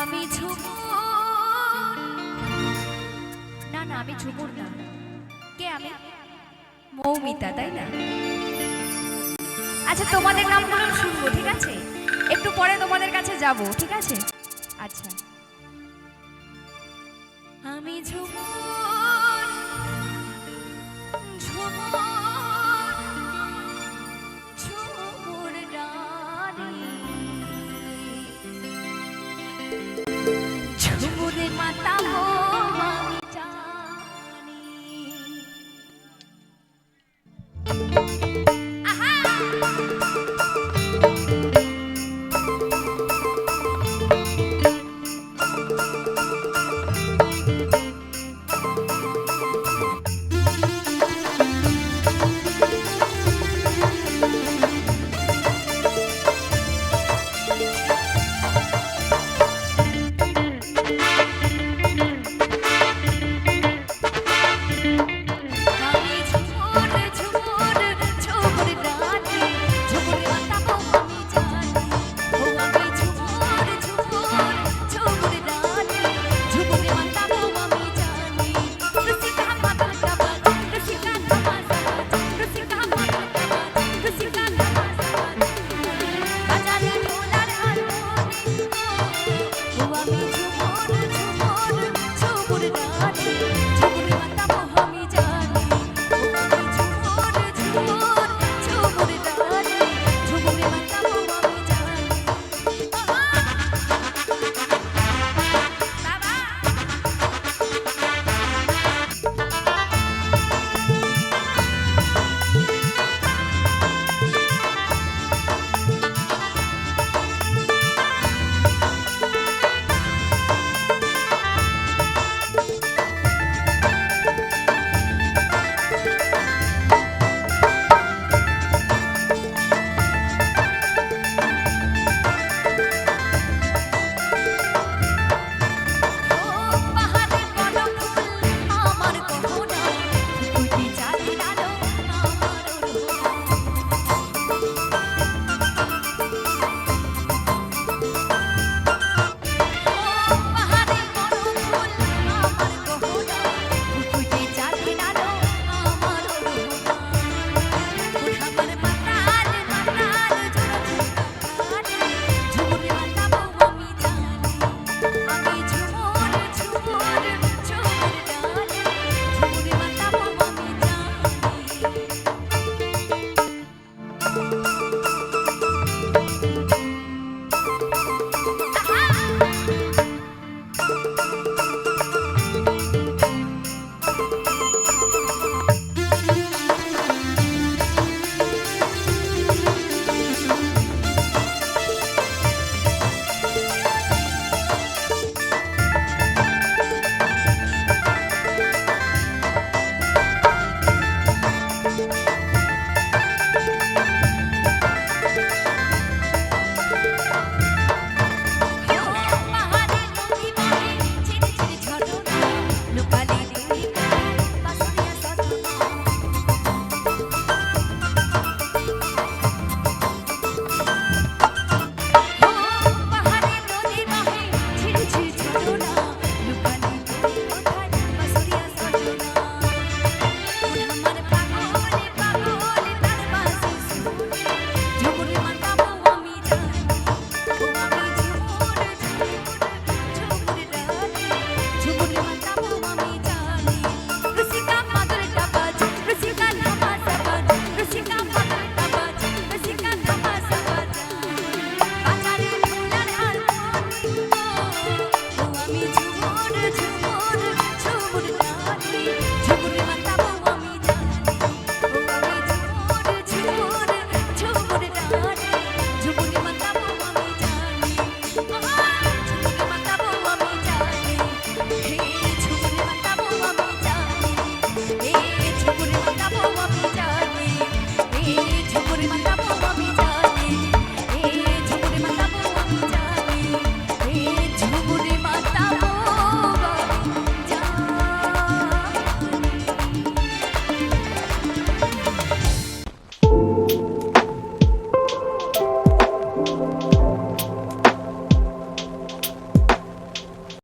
আমি ঝুমুর। না না আমি ঝুমুর না। কে আমি? মৌমিতা তাই না? আচ্ছা তোমাদের নামগুলো শুনব, ঠিক আছে? একটু পরে তোমাদের কাছে যাব, ঠিক আছে? আচ্ছা। আমি ঝুমুর মাতা না